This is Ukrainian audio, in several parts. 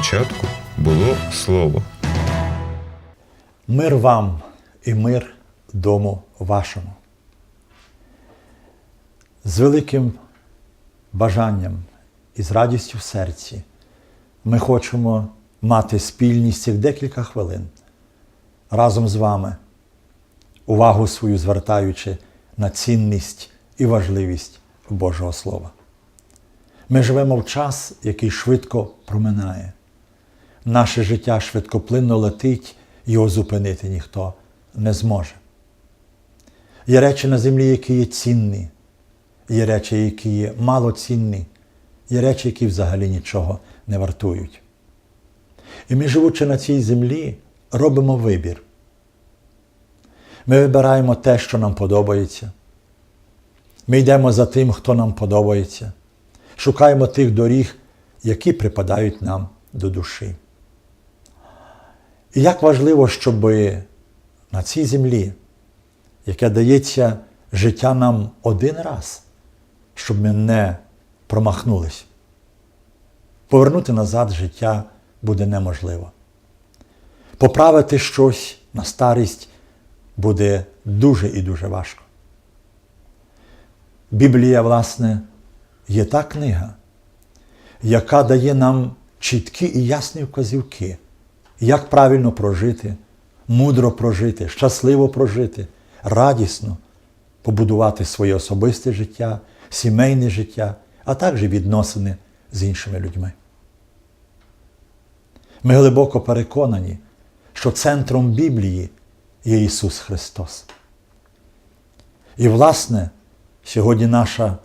початку було слово. Мир вам і мир дому вашому. З великим бажанням і з радістю в серці ми хочемо мати спільність цих декілька хвилин разом з вами, увагу свою звертаючи на цінність і важливість Божого Слова. Ми живемо в час, який швидко проминає. Наше життя швидкоплинно летить, його зупинити ніхто не зможе. Є речі на землі, які є цінні, є речі, які є малоцінні, є речі, які взагалі нічого не вартують. І ми, живучи на цій землі, робимо вибір. Ми вибираємо те, що нам подобається. Ми йдемо за тим, хто нам подобається. Шукаємо тих доріг, які припадають нам до душі. І як важливо, щоб на цій землі, яке дається життя нам один раз, щоб ми не промахнулись. Повернути назад життя буде неможливо. Поправити щось на старість буде дуже і дуже важко. Біблія, власне, є та книга, яка дає нам чіткі і ясні вказівки, як правильно прожити, мудро прожити, щасливо прожити, радісно побудувати своє особисте життя, сімейне життя, а також відносини з іншими людьми. Ми глибоко переконані, що центром Біблії є Ісус Христос. І, власне, сьогодні наша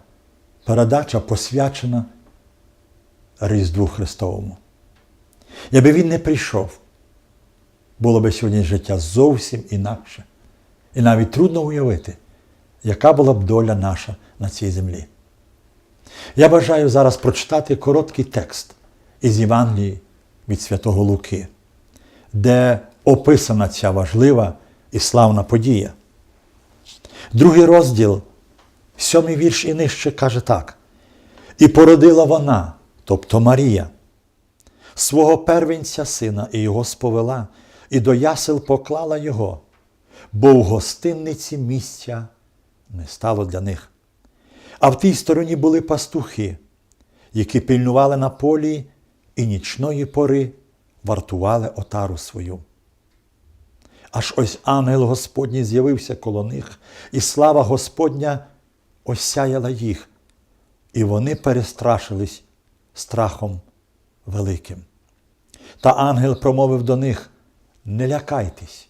передача посвячена Різдву Христовому. Якби Він не прийшов, було би сьогодні життя зовсім інакше. І навіть трудно уявити, яка була б доля наша на цій землі. Я бажаю зараз прочитати короткий текст із Євангелії від Святого Луки, де описана ця важлива і славна подія. Другий розділ, сьомий вірш і нижче каже так. І породила вона, тобто Марія, свого первенця сина і його сповела, і до ясел поклала його, бо в гостинниці місця не стало для них. А в тій стороні були пастухи, які пильнували на полі і нічної пори вартували отару свою. Аж ось ангел Господній з'явився коло них, і слава Господня осяяла їх, і вони перестрашились страхом великим. Та ангел промовив до них: Не лякайтесь,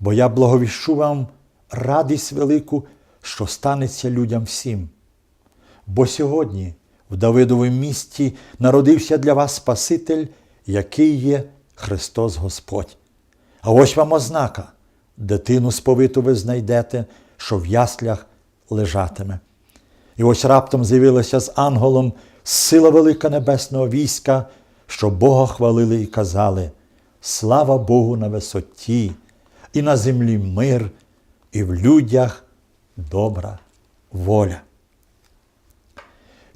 бо я благовіщу вам радість велику, що станеться людям всім. Бо сьогодні в Давидовому місті народився для вас Спаситель, який є Христос Господь. А ось вам ознака, дитину сповиту ви знайдете, що в яслях лежатиме. І ось раптом з'явилася з ангелом сила велика небесного війська, що Бога хвалили і казали: Слава Богу на висоті, і на землі мир, і в людях добра воля.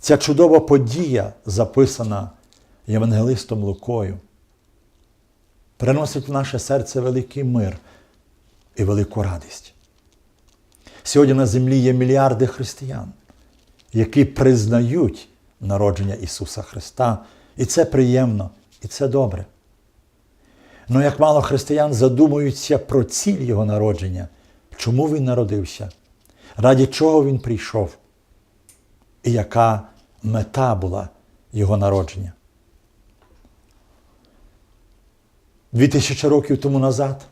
Ця чудова подія, записана Євангелистом Лукою, приносить в наше серце великий мир і велику радість. Сьогодні на землі є мільярди християн, які признають народження Ісуса Христа, і це приємно, і це добре. Ну як мало християн задумуються про ціль Його народження, чому Він народився, раді чого Він прийшов, і яка мета була Його народження. Дві тисячі років тому назад,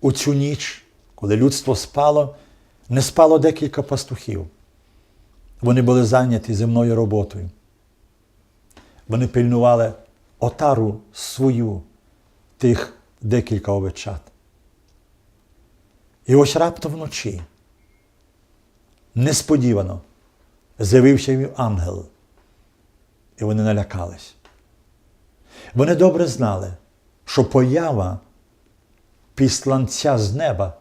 у цю ніч, коли людство спало, не спало декілька пастухів. Вони були зайняті земною роботою. Вони пильнували отару свою тих декілька овечат. І ось раптом вночі, несподівано, з'явився їм ангел, і вони налякались. Вони добре знали, що поява післанця з неба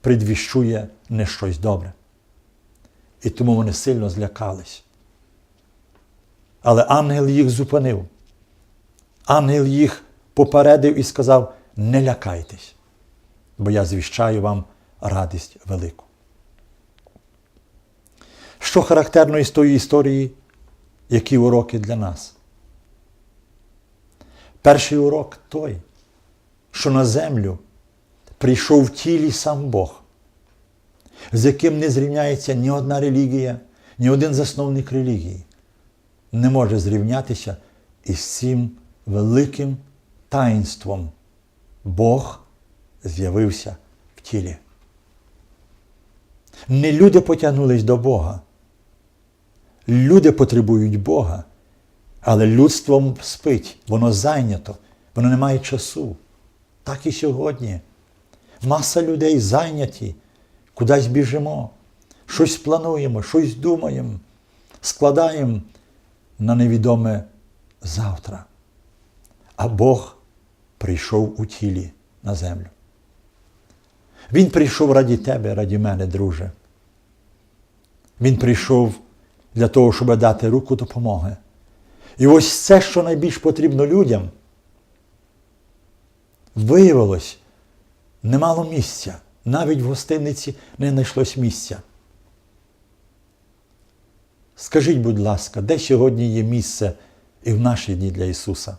предвіщує не щось добре. І тому вони сильно злякались. Але ангел їх зупинив ангел їх попередив і сказав: не лякайтесь, бо я звіщаю вам радість велику. Що характерно із тої історії, які уроки для нас? Перший урок той, що на землю прийшов в тілі сам Бог, з яким не зрівняється ні одна релігія, ні один засновник релігії, не може зрівнятися із цим великим таїнством. Бог з'явився в тілі. Не люди потягнулись до Бога. Люди потребують Бога, але людство спить, воно зайнято, воно не має часу. Так і сьогодні. Маса людей зайняті, кудись біжимо, щось плануємо, щось думаємо, складаємо на невідоме завтра. А Бог прийшов у тілі на землю. Він прийшов раді тебе, раді мене, друже. Він прийшов для того, щоб дати руку допомоги. І ось це, що найбільш потрібно людям, виявилось, немало місця. Навіть в гостиниці не знайшлось місця. Скажіть, будь ласка, де сьогодні є місце і в наші дні для Ісуса?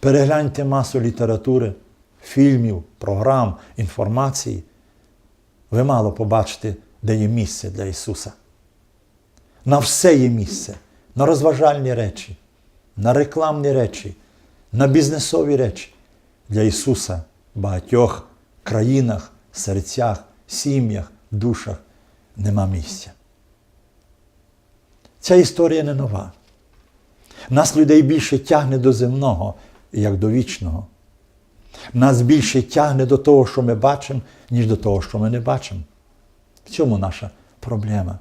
Перегляньте масу літератури, фільмів, програм, інформації. Ви мало побачите, де є місце для Ісуса. На все є місце, на розважальні речі, на рекламні речі, на бізнесові речі. Для Ісуса в багатьох країнах, серцях, сім'ях, душах нема місця. Ця історія не нова. Нас людей більше тягне до земного, як до вічного. Нас більше тягне до того, що ми бачимо, ніж до того, що ми не бачимо. В цьому наша проблема.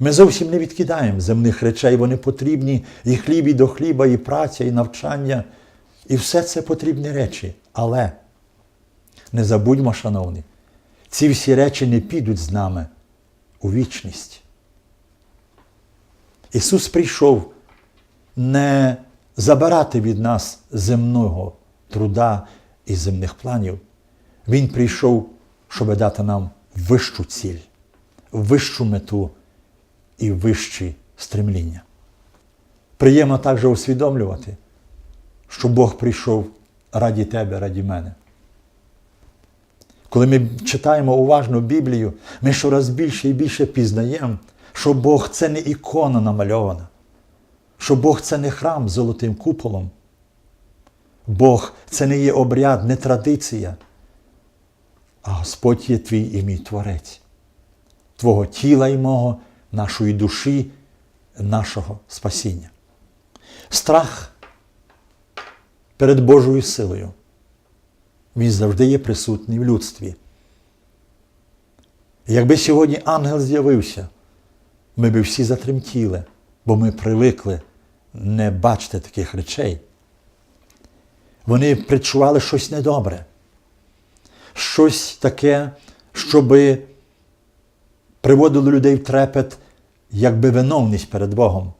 Ми зовсім не відкидаємо земних речей, вони потрібні і хліб, і до хліба, і праця, і навчання. І все це потрібні речі. Але не забудьмо, шановні, ці всі речі не підуть з нами у вічність. Ісус прийшов не забирати від нас земного труда і земних планів. Він прийшов, щоб дати нам вищу ціль, вищу мету і вищі стремління. Приємно також усвідомлювати, що Бог прийшов раді тебе, раді мене. Коли ми читаємо уважно Біблію, ми щораз більше і більше пізнаємо, що Бог це не ікона намальована, що Бог це не храм з золотим куполом. Бог це не є обряд, не традиція, а Господь є твій і мій Творець, Твого тіла і мого, нашої душі, нашого спасіння. Страх перед Божою силою. Він завжди є присутній в людстві. Якби сьогодні ангел з'явився, ми б всі затремтіли, бо ми привикли не бачити таких речей. Вони предчували щось недобре, щось таке, щоби приводило людей в трепет, якби виновність перед Богом.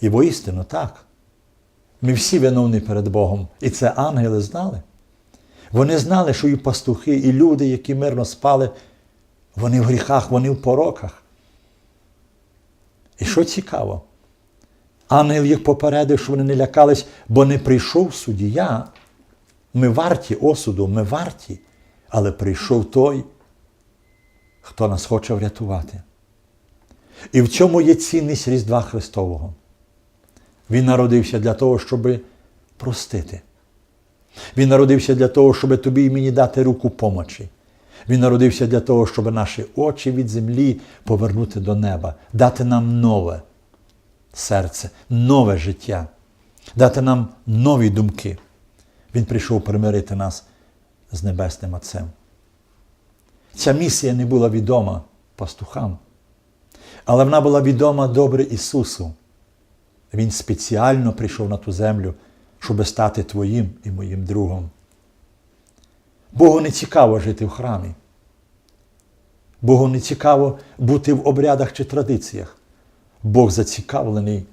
І воістину так. Ми всі виновні перед Богом. І це ангели знали. Вони знали, що і пастухи, і люди, які мирно спали, вони в гріхах, вони в пороках. І що цікаво, ангел їх попередив, що вони не лякались, бо не прийшов суддя. Ми варті осуду, ми варті, але прийшов той, хто нас хоче врятувати. І в цьому є цінність Різдва Христового. Він народився для того, щоб простити. Він народився для того, щоб тобі і мені дати руку помочі. Він народився для того, щоб наші очі від землі повернути до неба, дати нам нове серце, нове життя, дати нам нові думки. Він прийшов примирити нас з Небесним Отцем. Ця місія не була відома пастухам, але вона була відома добре Ісусу. Він спеціально прийшов на ту землю, щоб стати твоїм і моїм другом. Богу не цікаво жити в храмі. Богу не цікаво бути в обрядах чи традиціях. Бог зацікавлений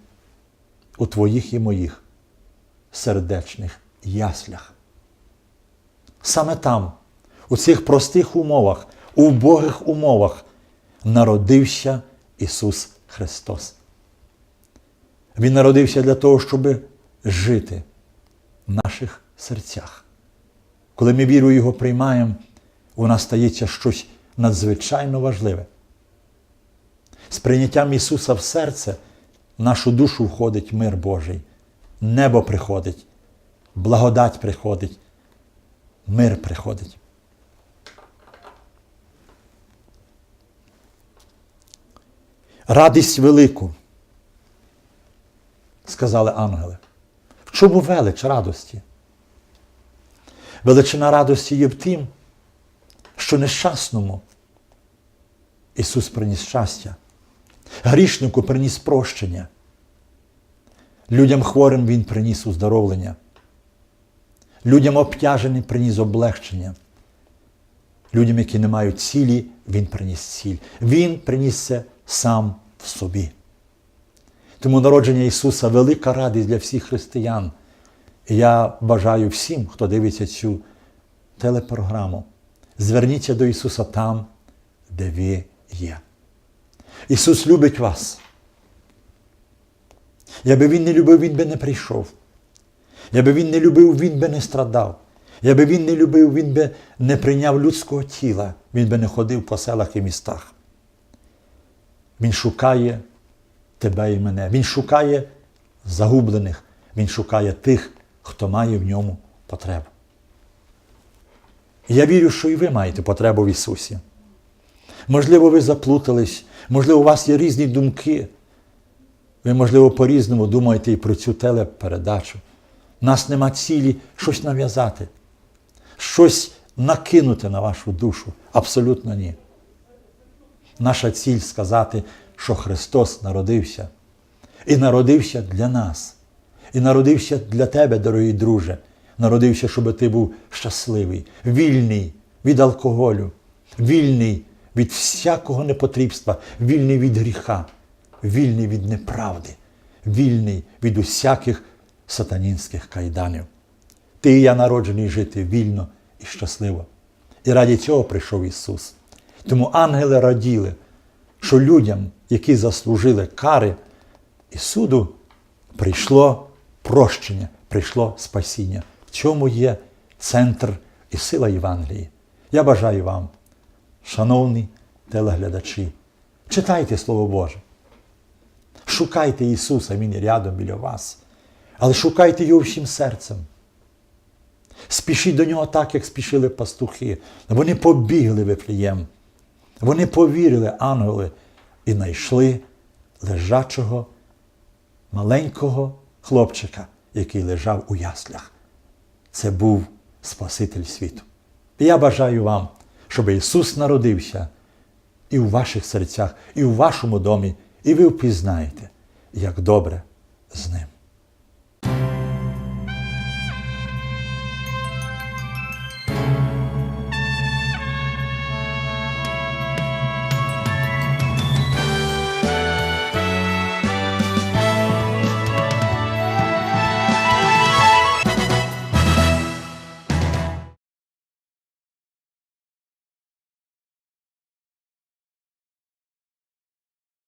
у твоїх і моїх сердечних яслях. Саме там, у цих простих умовах, у убогих умовах, народився Ісус Христос. Він народився для того, щоб жити в наших серцях. Коли ми віру Його приймаємо, у нас стається щось надзвичайно важливе. З прийняттям Ісуса в серце в нашу душу входить мир Божий, небо приходить, благодать приходить, мир приходить. Радість велику, сказали ангели. В чому велич радості? Величина радості є в тім, що нещасному Ісус приніс щастя, грішнику приніс прощення, людям хворим Він приніс уздоровлення, людям обтяженим приніс облегчення, людям, які не мають цілі, Він приніс ціль. Він приніс це сам в собі. Тому народження Ісуса велика радість для всіх християн. Я бажаю всім, хто дивиться цю телепрограму, зверніться до Ісуса там, де ви є. Ісус любить вас. Якби Він не любив, Він би не прийшов. Якби Він не любив, Він би не страдав. Якби Він не любив, Він би не прийняв людського тіла, Він би не ходив по селах і містах. Він шукає тебе і мене. Він шукає загублених. Він шукає тих, хто має в ньому потребу. Я вірю, що і ви маєте потребу в Ісусі. Можливо, ви заплутались, можливо, у вас є різні думки. Ви, можливо, по-різному думаєте і про цю телепередачу. У нас нема цілі щось нав'язати, щось накинути на вашу душу. Абсолютно ні. Наша ціль сказати, що Христос народився. І народився для нас. І народився для тебе, дорогий друже. Народився, щоб ти був щасливий, вільний від алкоголю, вільний від всякого непотрібства, вільний від гріха, вільний від неправди, вільний від усяких сатанінських кайданів. Ти і я народжений жити вільно і щасливо. І раді цього прийшов Ісус. Тому ангели раділи, що людям, які заслужили кари і суду, прийшло прощення, прийшло спасіння. В цьому є центр і сила Євангелії. Я бажаю вам, шановні телеглядачі, читайте Слово Боже. Шукайте Ісуса, Він рядом біля вас. Але шукайте його всім серцем. Спішіть до нього так, як спішили пастухи. Вони побігли в Ефлієм. Вони повірили, ангели, і знайшли лежачого маленького хлопчика, який лежав у яслях. Це був Спаситель світу. І я бажаю вам, щоб Ісус народився і в ваших серцях, і в вашому домі, і ви впізнаєте, як добре з ним.